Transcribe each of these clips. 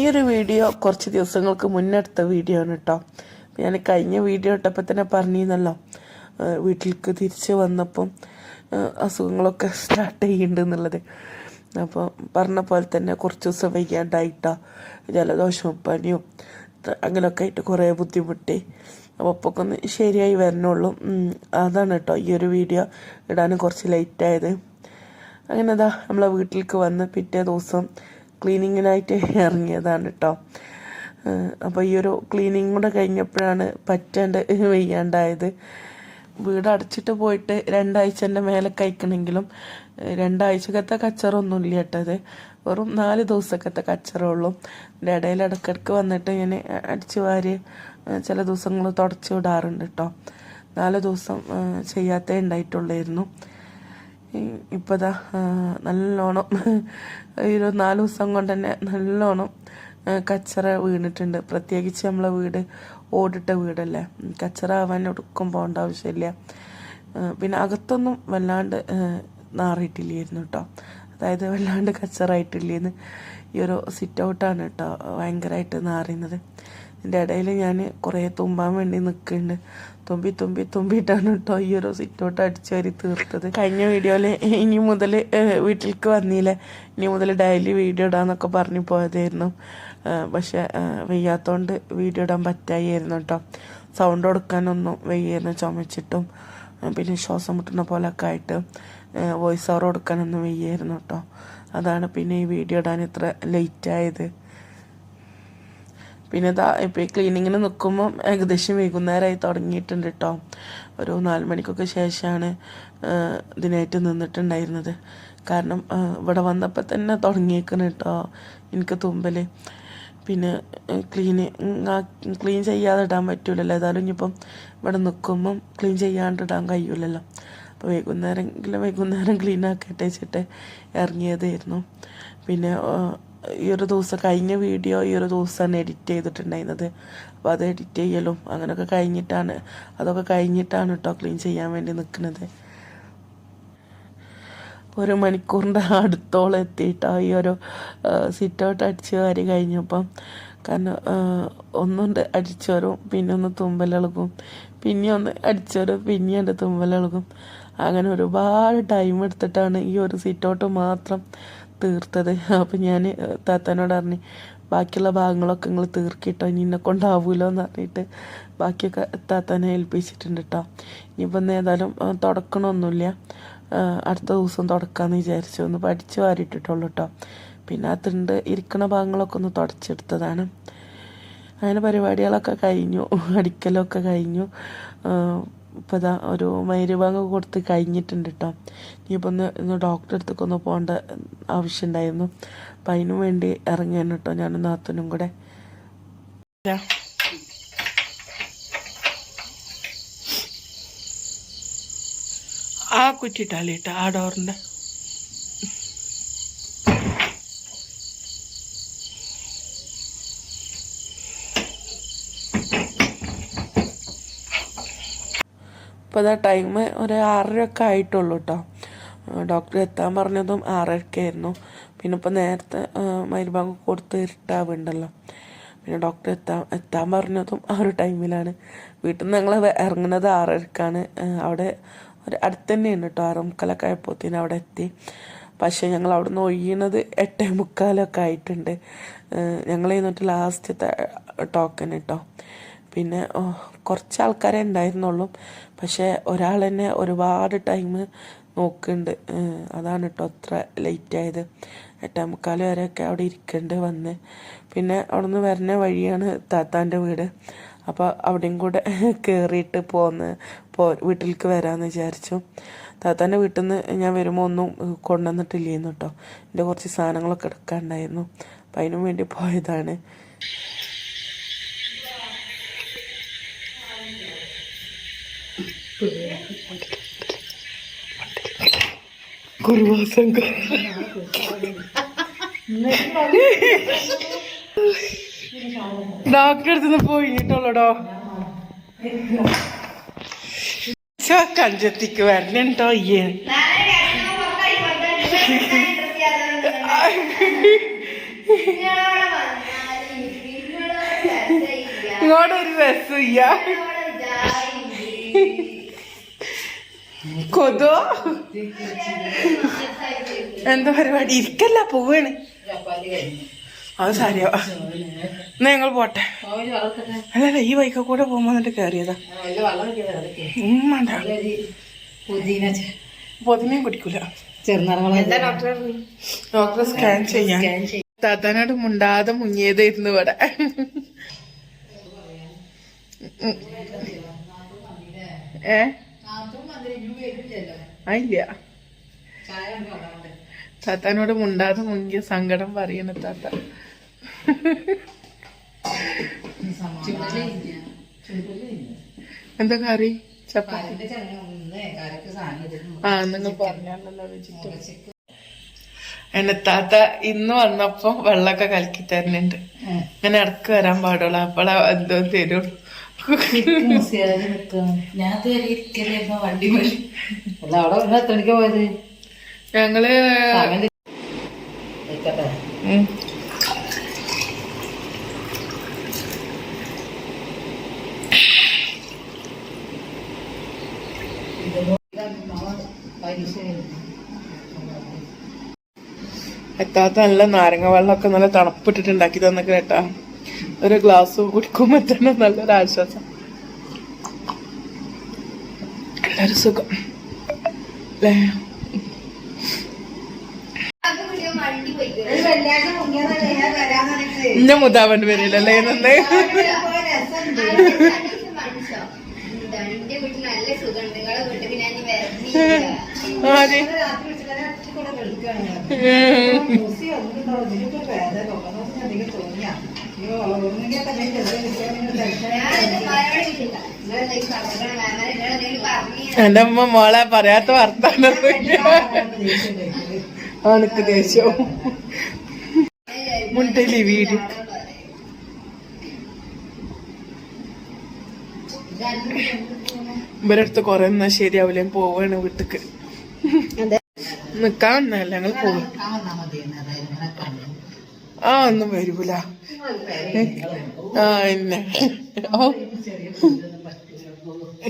ഈ ഒരു വീഡിയോ കുറച്ച് ദിവസങ്ങൾക്ക് മുന്നെടുത്ത വീഡിയോ ആണ് കേട്ടോ ഞാൻ കഴിഞ്ഞ വീഡിയോ ഇട്ടപ്പോൾ തന്നെ പറഞ്ഞിരുന്നല്ലോ. വീട്ടിലേക്ക് തിരിച്ച് വന്നപ്പം അസുഖങ്ങളൊക്കെ സ്റ്റാർട്ട് ചെയ്യുന്നുണ്ട് എന്നുള്ളത്. അപ്പോൾ പറഞ്ഞ പോലെ തന്നെ കുറച്ച് ദിവസം വയ്യാണ്ടായിട്ടാ ജലദോഷവും പനിയും അങ്ങനെയൊക്കെ ആയിട്ട് കുറേ ബുദ്ധിമുട്ടി. അപ്പോൾ ഇപ്പോൾ ഒന്ന് ശരിയായി വരണുള്ളൂ. അതാണ് കേട്ടോ ഈ ഒരു വീഡിയോ ഇടാനും കുറച്ച് ലേറ്റായത് അങ്ങനെ അതാ നമ്മളെ വീട്ടിലേക്ക് വന്ന് പിറ്റേ ദിവസം ക്ലീനിങ്ങിനായിട്ട് ഇറങ്ങിയതാണ് കേട്ടോ. അപ്പോൾ ഈ ഒരു ക്ലീനിങ് കൂടെ കഴിഞ്ഞപ്പോഴാണ് പറ്റാണ്ട് വയ്യാണ്ടായത്. വീട് അടച്ചിട്ട് പോയിട്ട് രണ്ടാഴ്ചന്റെ മേലെ കഴിക്കണമെങ്കിലും രണ്ടാഴ്ചക്കത്തെ കച്ചറൊന്നും ഇല്ല കേട്ടത് വെറും നാല് ദിവസക്കത്തെ കച്ചറുള്ളൂ എന്റെ ഇടയിൽ ഇടയ്ക്കിടയ്ക്ക് വന്നിട്ട് ഞാൻ അടിച്ചു വാരി ചില ദിവസങ്ങൾ തുടച്ചു വിടാറുണ്ട് കേട്ടോ. നാല് ദിവസം ചെയ്യാത്തേ ഉണ്ടായിട്ടുള്ളായിരുന്നു. ഇപ്പോൾ ഇതാ നല്ലോണം ഈ ഒരു നാല് ദിവസം കൊണ്ട് തന്നെ നല്ലോണം കച്ചറ വീണിട്ടുണ്ട്. പ്രത്യേകിച്ച് നമ്മളെ വീട് ഓടിട്ട വീടല്ലേ. കച്ചറ ആവാൻ ഒടുക്കും പോകേണ്ട ആവശ്യമില്ല. പിന്നെ അകത്തൊന്നും വല്ലാണ്ട് നാറിയിട്ടില്ലായിരുന്നു കേട്ടോ അതായത് വല്ലാണ്ട് കച്ചറായിട്ടില്ലേന്ന് ഈ ഒരു സിറ്റ് ഔട്ടാണ് കേട്ടോ ഭയങ്കരമായിട്ട് നാറിയുന്നത് ഇതിന്റെ ഇടയിൽ ഞാൻ കുറേ തുമ്പാൻ വേണ്ടി നിൽക്കുന്നുണ്ട് തുമ്പി തുമ്പി തുമ്പിയിട്ടാണ് കേട്ടോ ഈ ഒരു സിറ്റോട്ട് അടിച്ചു വരി തീർത്തത്. കഴിഞ്ഞ വീഡിയോയിൽ ഇനി മുതൽ വീട്ടിലേക്ക് വന്നില്ല ഇനി മുതൽ ഡെയിലി വീഡിയോ ഇടാന്നൊക്കെ പറഞ്ഞു പോയതായിരുന്നു. പക്ഷേ വയ്യാത്തോണ്ട് വീഡിയോ ഇടാൻ പറ്റായിരുന്നു കേട്ടോ സൗണ്ട് കൊടുക്കാനൊന്നും വയ്യായിരുന്നു ചുമച്ചിട്ടും പിന്നെ ശ്വാസം മുട്ടുന്ന പോലൊക്കെ ആയിട്ട് വോയിസ് ഓവർ കൊടുക്കാനൊന്നും വയ്യായിരുന്നു കേട്ടോ അതാണ് പിന്നെ ഈ വീഡിയോ ഇടാൻ ഇത്ര ലേറ്റ് ആയത്. പിന്നെ ഇതാ ഈ ക്ലീനിങ്ങിന് നിൽക്കുമ്പം ഏകദേശം വൈകുന്നേരമായി തുടങ്ങിയിട്ടുണ്ട് കേട്ടോ ഒരു നാല് മണിക്കൊക്കെ ശേഷമാണ് ഇതിനായിട്ട് നിന്നിട്ടുണ്ടായിരുന്നത്. കാരണം ഇവിടെ വന്നപ്പോൾ തന്നെ തുടങ്ങിയേക്കണം കേട്ടോ എനിക്ക് തുമ്പൽ പിന്നെ ക്ലീന് ക്ലീൻ ചെയ്യാതെ ഇടാൻ പറ്റൂലല്ലോ. ഏതായാലും ഇനിയിപ്പം ഇവിടെ നിൽക്കുമ്പം ക്ലീൻ ചെയ്യാണ്ട് ഇടാൻ കഴിയൂലല്ലോ. അപ്പോൾ വൈകുന്നേരമെങ്കിലും വൈകുന്നേരം ക്ലീൻ ആക്കട്ടെ വെച്ചിട്ട് ഇറങ്ങിയതായിരുന്നു. പിന്നെ ഈ ഒരു ദിവസം കഴിഞ്ഞ വീഡിയോ ഈ ഒരു ദിവസമാണ് എഡിറ്റ് ചെയ്തിട്ടുണ്ടായിരുന്നത്. അപ്പോൾ അത് എഡിറ്റ് ചെയ്യലും അങ്ങനെയൊക്കെ കഴിഞ്ഞിട്ടാണ്. അതൊക്കെ കഴിഞ്ഞിട്ടാണ് കേട്ടോ ക്ലീൻ ചെയ്യാൻ വേണ്ടി നിൽക്കുന്നത്. ഒരു മണിക്കൂറിന്റെ അടുത്തോളം എത്തിയിട്ടോ ഈ ഒരു സിറ്റ് ഔട്ട് അടിച്ച് വാരി കഴിഞ്ഞപ്പം. കാരണം ഒന്നുണ്ട് അടിച്ചു വരും പിന്നെ ഒന്ന് തുമ്പലിളകും പിന്നെ ഒന്ന് അടിച്ചോരും പിന്നെ എന്റെ തുമ്പലിളകും അങ്ങനെ ഒരുപാട് ടൈം എടുത്തിട്ടാണ് ഈ ഒരു സിറ്റ് ഔട്ട് മാത്രം തീർത്തത്. അപ്പം ഞാൻ താത്താനോട് പറഞ്ഞു ബാക്കിയുള്ള ഭാഗങ്ങളൊക്കെ നിങ്ങൾ തീർക്കിട്ടോ ഇനി എന്നെ കൊണ്ടാവൂലോ എന്ന് പറഞ്ഞിട്ട് ബാക്കിയൊക്കെ താത്താനെ ഏൽപ്പിച്ചിട്ടുണ്ട് കേട്ടോ ഇനിയിപ്പം ഏതായാലും തുടക്കണമൊന്നുമില്ല അടുത്ത ദിവസം തുടക്കാമെന്ന് വിചാരിച്ചു. ഒന്ന് പഠിച്ച് വാരിയിട്ടിട്ടുള്ളൂ കേട്ടോ പിന്നെ ആ ഇരിക്കണ ഭാഗങ്ങളൊക്കെ ഒന്ന് തുടച്ചെടുത്തതാണ്. അങ്ങനെ പരിപാടികളൊക്കെ കഴിഞ്ഞു അടിക്കലൊക്കെ കഴിഞ്ഞു. ഇപ്പോൾ ഇതാ ഒരു മൈരുഭാഗം കൊടുത്ത് കഴിഞ്ഞിട്ടുണ്ട് കേട്ടോ ഇനിയിപ്പോൾ ഒന്ന് ഒന്ന് ഡോക്ടറെ അടുത്തേക്ക് ഒന്ന് പോകേണ്ട ആവശ്യമുണ്ടായിരുന്നു അപ്പം അതിനു വേണ്ടി ഇറങ്ങിയാണ് കേട്ടോ ഞാനും നാത്തനും കൂടെ. ആ കുറ്റിട്ടാലേ കേട്ടോ ആ ഡോറിന്റെ ഇപ്പോൾ അതാ ടൈം ഒരു ആറരയൊക്കെ ആയിട്ടുള്ളൂ കേട്ടോ ഡോക്ടർ എത്താൻ പറഞ്ഞതും ആറരക്കായിരുന്നു പിന്നെ ഇപ്പോൾ നേരത്തെ മരുഭാഗം കൊടുത്ത് ഇരുട്ടാവുണ്ടല്ലോ. പിന്നെ ഡോക്ടർ എത്താൻ എത്താൻ പറഞ്ഞതും ആ ഒരു ടൈമിലാണ് വീട്ടിൽ നിന്ന് ഞങ്ങൾ ഇറങ്ങുന്നത് ആറരക്കാണ്. അവിടെ ഒരു അടുത്ത് തന്നെയാണ് കേട്ടോ ആറ് മുക്കാലൊക്കെ ആയപ്പോഴത്തേന് അവിടെ എത്തി. പക്ഷേ ഞങ്ങൾ അവിടെ നിന്ന് ഒഴിയണത് എട്ടേ മുക്കാലൊക്കെ ആയിട്ടുണ്ട്. ഞങ്ങൾ എന്നിട്ട് ലാസ്റ്റത്തെ ടോക്കൺ കേട്ടോ പിന്നെ കുറച്ച് ആൾക്കാരെ ഉണ്ടായിരുന്നുള്ളൂ. പക്ഷേ ഒരാൾ തന്നെ ഒരുപാട് ടൈം നോക്കുന്നുണ്ട് അതാണ് കേട്ടോ അത്ര ലേറ്റ് ആയത് എട്ടേ മുക്കാൽ വരെയൊക്കെ അവിടെ ഇരിക്കേണ്ടി വന്ന്. പിന്നെ അവിടെ നിന്ന് വരുന്ന വഴിയാണ് താത്താന്റെ വീട്. അപ്പോൾ അവിടെയും കൂടെ കയറിയിട്ട് പോന്ന് പോ വീട്ടിലേക്ക് വരാമെന്ന് വിചാരിച്ചു. താത്താന്റെ വീട്ടിൽ നിന്ന് ഞാൻ വരുമ്പോൾ ഒന്നും കൊണ്ടുവന്നിട്ടില്ലായിരുന്നു കേട്ടോ എന്റെ കുറച്ച് സാധനങ്ങളൊക്കെ എടുക്കാനുണ്ടായിരുന്നു അപ്പം അതിനു വേണ്ടി പോയതാണ്. കുറുവാസംഘം ഡോക്ടറെ അടുത്ത് നിന്ന് പോയിട്ടോളൂടോ കഞ്ചത്തിക്ക് വരണുണ്ടോ അയ്യേ ഇങ്ങോട്ടൊരു രസമില്ല. കൊതോ? എന്താ പരിപാടി? ഇരിക്കല്ല പോവാണ്. അത് സാരിയാ. എന്നാ ഞങ്ങൾ പോട്ടെ. അല്ലല്ല ഈ ബൈക്കിൽ കൂടെ പോകുമ്പോ എന്നിട്ട് കയറിയതാ ഉം, വേണ്ട പുതിന പൊതിനെയും കുടിക്കൂല ഡോക്ടറെ ഡോക്ടർ സ്കാൻ ചെയ്യാൻ താത്താനോട് മുണ്ടാതെ മുങ്ങിയതായിരുന്നു ഇവിടെ. ഏ? ഇല്ല. താത്താനോട് മുണ്ടാതെ മുങ്ങിയ സങ്കടം പറയണ താത്ത. എന്താ കറി? ചപ്പാത്തി. ആ നിങ്ങൾ പറഞ്ഞാണല്ലോ വെജിറ്റബിൾ എന്നെ താത്ത ഇന്ന് വന്നപ്പോ വെള്ളമൊക്കെ കലക്കി തരുന്നുണ്ട്. അങ്ങനെ ഇടയ്ക്ക് വരാൻ പാടുള്ളൂ. അപ്പോഴാ എന്തോ തരും ഞാൻ വണ്ടി ഞങ്ങൾ. എത്താത്ത നല്ല നാരങ്ങ വെള്ളമൊക്കെ നല്ല തണുപ്പിട്ടിട്ട് ഉണ്ടാക്കി തന്ന കേട്ടാ ഒരു ഗ്ലാസ് കുടിക്കുമ്പോ തന്നെ നല്ലൊരു ആശ്വാസം. എല്ലാരും സുഖം. ഇന്ന മുതാവണ്ട് വരില്ലല്ലേ നിന്ന് ആര്? എന്റെ അമ്മ മോളെ പറയാത്ത വർത്താനൊന്നുമില്ല. ആണക്ക് ദേഷ്യവും. മുണ്ടലി വീട്. ഇവരുടെ അടുത്ത് കൊറേ എന്നാ ശരിയാവില്ല പോവാണ് വീട്ടിക്ക്. നിക്കാൻ വന്നല്ല ഞങ്ങൾ പോകും ആ വന്നാ മതി. അതായത് ഇങ്ങനെ കണ്ടു. ആ ഒന്നും വരൂല. ആ എന്നെ ഓ.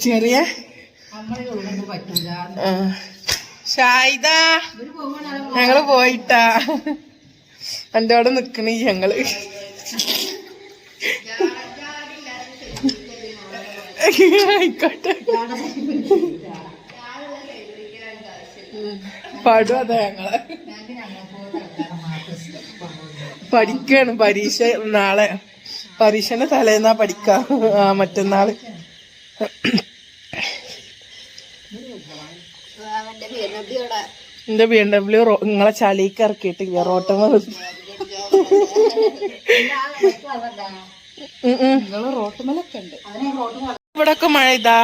ചെറിയ? ഷായിദ ഞങ്ങൾ പോയിട്ടാ. എന്റെ അവിടെ നിക്കണ ഞങ്ങൾ. ആയിക്കോട്ടെ. പാടും അതാ ഞങ്ങളെ. പഠിക്കാണ്. പരീക്ഷ നാളെ പരീക്ഷന്റെ തലേന്നാ പഠിക്കാ. ആ മറ്റന്നാൾ. എന്റെ ബി എം ഡബ്ല്യു നിങ്ങളെ ചളിക്ക് ഇറക്കിയിട്ടില്ല റോട്ടം ഇവിടൊക്കെ മഴ ഇതാ.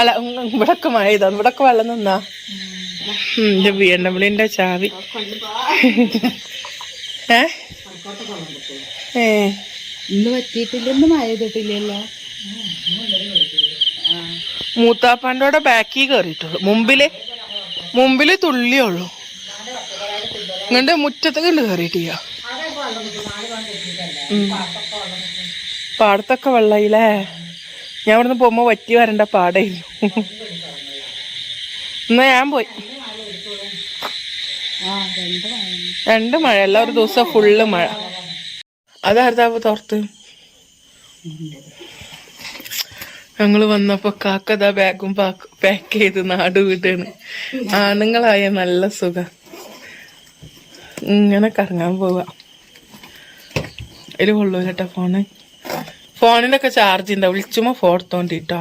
അല്ല ഇവിടൊക്കെ മഴ ഇതാ. ഇവിടൊക്കെ വെള്ളം നിന്നാ. എന്റെ ബി എം ഡബ്ല്യുന്റെ ചാവി. ഏ? ഏ. ഇന്ന് പറ്റിയിട്ടില്ല ഇന്ന് മഴ ചെയ്തിട്ടില്ലല്ലോ മൂത്താപ്പാന്റെ ബാക്കി കയറിയിട്ടുള്ളു മുമ്പിൽ മുമ്പിൽ തുള്ളിയുള്ളൂ. ഇങ്ങണ്ട് മുറ്റത്തൊക്കെ ഉണ്ട് കയറിയിട്ടില്ല. പാടത്തൊക്കെ വെള്ളയില്ലേ? ഞാൻ ഇവിടുന്ന് പോകുമ്പോ വറ്റി വരണ്ട പാടായിരുന്നു എന്നാ ഞാൻ പോയി. രണ്ട് മഴ അല്ല ഒരു ദിവസം ഫുള്ള് മഴ. അതാർത്താ തോർത്ത്? ഞങ്ങൾ വന്നപ്പോ കാക്കതാ ബാഗും പാക്ക് ചെയ്ത് നാട് വീട്ടാണ് ആണുങ്ങളായ നല്ല സുഖം. ഇങ്ങനെ കറങ്ങാൻ പോവാ. ഇതിൽ കൊള്ളൂലട്ടോ ഫോണ് ഫോണിലൊക്കെ ചാർജ് ഉണ്ടാവും വിളിച്ചുമ്പോ ഫോർത്തോണ്ടിട്ടോ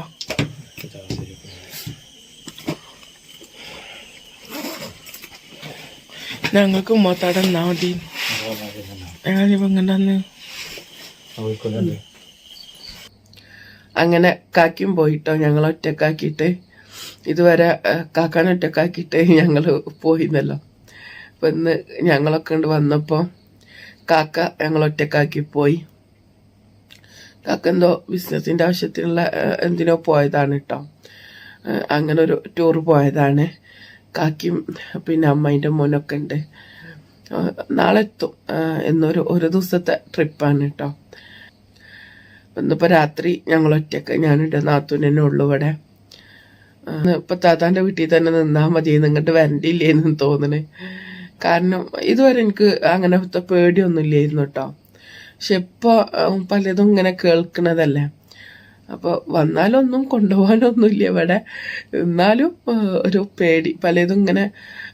ഞങ്ങൾക്ക് മൊത്തം എന്നാ മതി ഇങ്ങനെ അങ്ങനെ കാക്കിയും പോയിട്ടോ ഞങ്ങൾ ഒറ്റക്കാക്കിയിട്ട്. ഇതുവരെ കാക്കാൻ ഒറ്റക്കാക്കിയിട്ട് ഞങ്ങൾ പോയിന്നല്ലോ. അപ്പം ഇന്ന് ഞങ്ങളൊക്കെ ഉണ്ട് വന്നപ്പോൾ കാക്ക ഞങ്ങൾ ഒറ്റക്കാക്കി പോയി. കാക്ക എന്തോ ബിസിനസ്സിന്റെ ആവശ്യത്തിനുള്ള എന്തിനോ പോയതാണ് കേട്ടോ അങ്ങനെ ഒരു ടൂർ പോയതാണ്. കാക്കിയും പിന്നെ അമ്മേന്റെ മോനൊക്കെ ഉണ്ട്. നാളെ എത്തും. എന്നൊരു ഒരു ദിവസത്തെ ട്രിപ്പാണ് കേട്ടോ ഇന്നിപ്പോൾ രാത്രി ഞങ്ങൾ ഒറ്റയ്ക്ക് ഞാനിട്ട് നാത്തൂനെന്നെ ഉള്ളു ഇവിടെ. ഇപ്പം താത്താന്റെ വീട്ടിൽ തന്നെ നിന്നാൽ മതി നിങ്ങട്ട് വരണ്ടില്ലേന്ന് തോന്നണേ. കാരണം ഇതുവരെ എനിക്ക് അങ്ങനത്തെ പേടിയൊന്നും ഇല്ലായിരുന്നു കേട്ടോ പക്ഷെ ഇപ്പോൾ പലതും ഇങ്ങനെ കേൾക്കണതല്ലേ. അപ്പൊ വന്നാലൊന്നും കൊണ്ടുപോകാനൊന്നുമില്ല ഇവിടെ. എന്നാലും ഒരു പേടി. പലതും ഇങ്ങനെ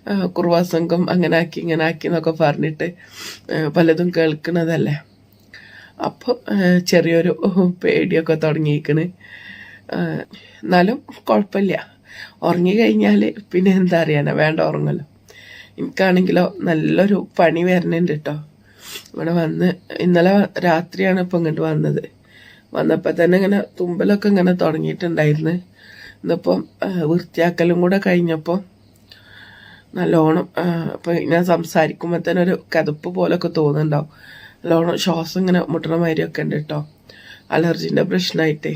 കുറുവാ കുറുവാസംഘം അങ്ങനെ ആക്കി ഇങ്ങനെ ആക്കി എന്നൊക്കെ പറഞ്ഞിട്ട് പലതും കേൾക്കുന്നതല്ലേ. അപ്പോൾ ചെറിയൊരു പേടിയൊക്കെ തുടങ്ങിയിരിക്കണ്. എന്നാലും കുഴപ്പമില്ല. ഉറങ്ങി കഴിഞ്ഞാൽ പിന്നെ എന്താ അറിയാനാ? വേണ്ട ഉറങ്ങല്ലോ. എനിക്കാണെങ്കിലോ നല്ലൊരു പണി വരുന്നുണ്ട് കേട്ടോ ഇവിടെ വന്ന് ഇന്നലെ രാത്രിയാണ് ഇപ്പം ഇങ്ങോട്ട് വന്നത്. വന്നപ്പോൾ തന്നെ ഇങ്ങനെ തുമ്പലൊക്കെ ഇങ്ങനെ തുടങ്ങിയിട്ടുണ്ടായിരുന്നു. ഇന്നിപ്പം വൃത്തിയാക്കലും കൂടെ കഴിഞ്ഞപ്പോൾ നല്ലോണം ഇപ്പം ഞാൻ സംസാരിക്കുമ്പോൾ തന്നെ ഒരു കതുപ്പ് പോലൊക്കെ തോന്നുന്നുണ്ടാവും. നല്ലോണം ശ്വാസം ഇങ്ങനെ മുട്ടണ മാതിരിയൊക്കെ ഉണ്ട് കേട്ടോ അലർജീന്റെ പ്രശ്നമായിട്ടേ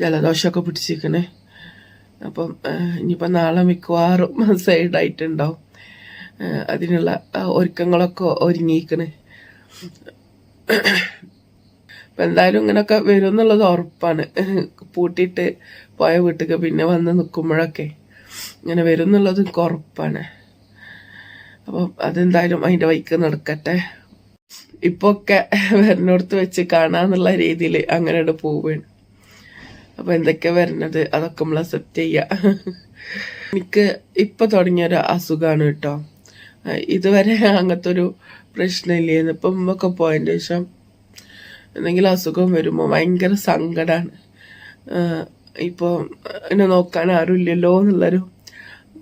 ജലദോഷമൊക്കെ പിടിച്ചിരിക്കണേ. അപ്പം ഇനിയിപ്പോൾ ഇനിയിപ്പം നാളെ മിക്കവാറും സൈഡായിട്ടുണ്ടാവും. അതിനുള്ള ഒരുക്കങ്ങളൊക്കെ ഒരുങ്ങിയിരിക്കണേ. അപ്പം എന്തായാലും ഇങ്ങനെയൊക്കെ വരും എന്നുള്ളത് ഉറപ്പാണ്. പൂട്ടിയിട്ട് പോയ വീട്ടിലേക്ക് പിന്നെ വന്ന് നിൽക്കുമ്പോഴൊക്കെ ഇങ്ങനെ വരും എന്നുള്ളത് എനിക്ക് ഉറപ്പാണ്. അപ്പം അതെന്തായാലും അതിന്റെ വൈക്ക് നടക്കട്ടെ. ഇപ്പൊ ഒക്കെ വരുന്നിടത്ത് വെച്ച് കാണാന്നുള്ള രീതിയിൽ അങ്ങനെ പോവുകയാണ് അപ്പൊ എന്തൊക്കെ വരണത് അതൊക്കെ നമ്മൾ അക്സെപ്റ്റ് ചെയ്യുക എനിക്ക് ഇപ്പൊ തുടങ്ങിയൊരു അസുഖമാണ് കേട്ടോ. ഇതുവരെ അങ്ങനത്തെ ഒരു പ്രശ്നമില്ലായിരുന്നു ഇപ്പം മുമ്പൊക്കെ പോയതിന് ശേഷം എന്തെങ്കിലും അസുഖം വരുമ്പോൾ ഭയങ്കര സങ്കടമാണ് ഇപ്പോൾ എന്നെ നോക്കാൻ ആരുമില്ലല്ലോ എന്നുള്ളൊരു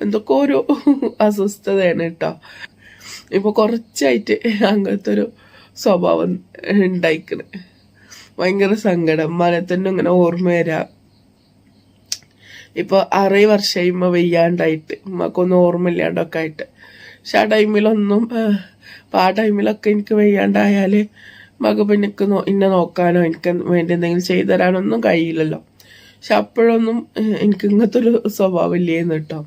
എന്തൊക്കെ ഒരു അസ്വസ്ഥതയാണ് കേട്ടോ ഇപ്പോൾ കുറച്ചായിട്ട് അങ്ങനത്തെ ഒരു സ്വഭാവം ഉണ്ടായിക്കണ് ഭയങ്കര സങ്കടം. മനത്തന്നെ ഇങ്ങനെ ഓർമ്മ വരാം. ഇപ്പൊ അറേ വർഷമായി ഉമ്മ വെയ്യാണ്ടായിട്ട് ഉമ്മക്കൊന്നും ഓർമ്മയില്ലാണ്ടൊക്കെ ആയിട്ട് പക്ഷെ ആ ടൈമിലൊന്നും ആ, ടൈമിലൊക്കെ എനിക്ക് വെയ്യാണ്ടായാൽ മക പിന്നെ എനിക്ക് നോ- നോക്കാനോ എനിക്ക് വേണ്ടി എന്തെങ്കിലും ചെയ്തു തരാനൊന്നും കഴിയില്ലല്ലോ. പക്ഷെ അപ്പോഴൊന്നും എനിക്ക് ഇങ്ങനത്തെ ഒരു സ്വഭാവം ഇല്ലേന്ന് കേട്ടോ.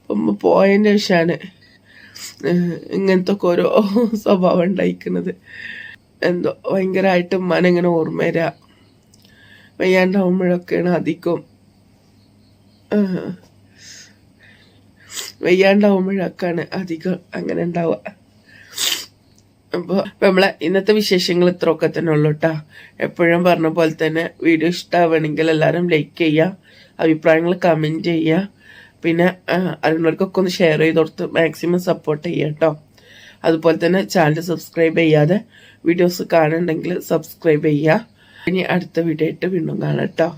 അപ്പം പോയതിന്റെ ശേഷമാണ് ഇങ്ങനത്തെ ഒക്കെ ഓരോ സ്വഭാവം ഉണ്ടായിക്കുന്നത് എന്തോ ഭയങ്കരമായിട്ട് മനങ്ങനെ ഓർമ്മ വരാ. വയ്യാണ്ടാവുമ്പോഴൊക്കെയാണ് അധികം വയ്യാണ്ടാവുമ്പോഴൊക്കെയാണ് അധികം അങ്ങനെ ഉണ്ടാവുക. അപ്പോൾ നമ്മളെ ഇന്നത്തെ വിശേഷങ്ങൾ ഇത്രയൊക്കെ തന്നെ ഉള്ളൂ കേട്ടോ എപ്പോഴും പറഞ്ഞ പോലെ തന്നെ വീഡിയോ ഇഷ്ടമാവണമെങ്കിൽ എല്ലാവരും ലൈക്ക് ചെയ്യുക അഭിപ്രായങ്ങൾ കമന്റ് ചെയ്യുക പിന്നെ അറിയുന്നവർക്കൊക്കെ ഒന്ന് ഷെയർ ചെയ്ത് കൊടുത്ത് മാക്സിമം സപ്പോർട്ട് ചെയ്യുക കേട്ടോ അതുപോലെ തന്നെ ചാനൽ സബ്സ്ക്രൈബ് ചെയ്യാതെ വീഡിയോസ് കാണുന്നുണ്ടെങ്കിൽ സബ്സ്ക്രൈബ് ചെയ്യുക ഇനി അടുത്ത വീഡിയോ ആയിട്ട് വീണ്ടും കാണാം കേട്ടോ